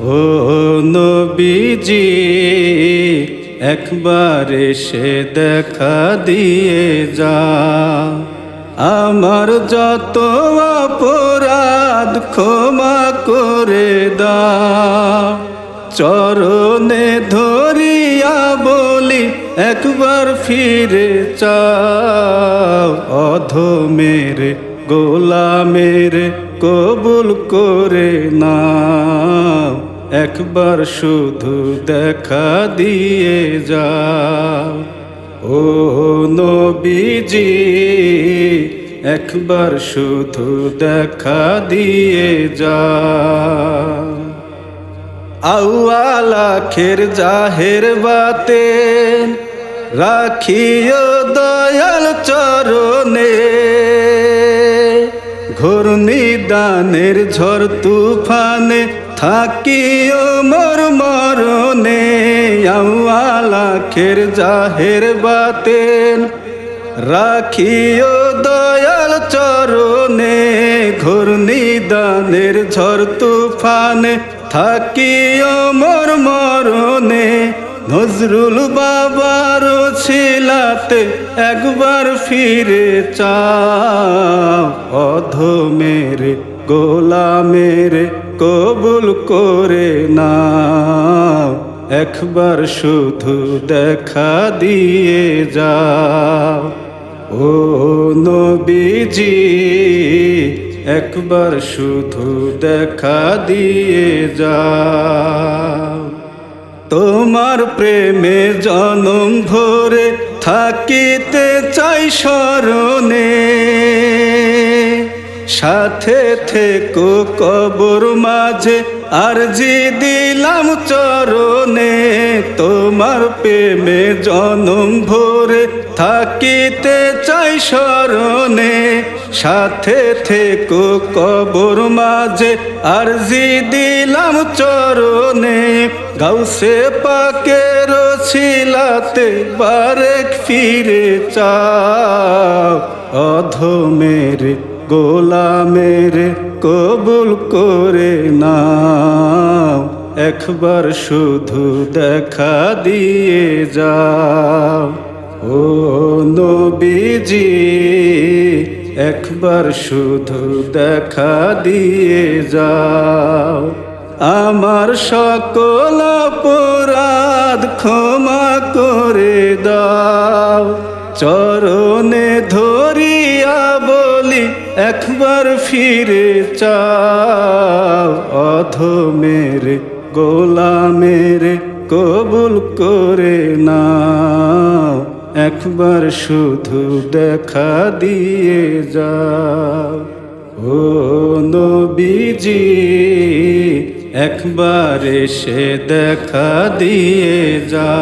ও নবীজি, একবার এসে দেখা দিয়ে যা। আমার যত অপরাধ ক্ষমা করে দা। চরণে ধরিয়া বলি, একবার ফিরে চাও। অধমের গোলামের কবুল করে না একবার শুধু দেখা দিয়ে যাও। ও নবীজি, একবার শুধু দেখা দিয়ে যা আউয়ালা খের জাহের বাতেন রাখিও দয়াল চরণে। ঘূর্ণি দানের ঝড় তুফানে থাকিও মোর মরণে আউয়ালা খের জাহের বাতেন। রাখিও দয়াল চরণে ঘূর্ণি দানের ঝড় তুফানে। থাকিও মোর মরণে নজরুল বাবার ছিলাতে একবার ফিরে চাও। অধমের গোলামের কবুল করে নাও, একবার শুধু দেখা দিয়ে যাও। ও নবীজি, একবার শুধু দেখা দিয়ে যাও। তোমার প্রেমে জনম ভরে থাকিতে চাই স্মরণে সাথে থেকো কবর মাঝে। আর জি দিলাম চরণে তোমার প্রেমে জনম ভরে। থাকিতে চাই স্মরণে সাথে থেকো কবর মাঝে। আর জি দিলাম চরণে গাউসে পাকের ছিলাতে বারেক ফিরে চাও। অধমের গোলামের কবুল করে নাও। একবার শুধু দেখা দিয়ে যাও। ও নবীজি, একবার শুধু দেখা দিয়ে যাও। আমার সকল অপরাধ ক্ষমা করে দাও। চরণে বলি একবার ফিরে চাও অধমের গোলামের কবুল করে নাও। একবার শুধু দেখা দিয়ে যাও। ও নবীজি, একবার এসে দেখা দিয়ে যা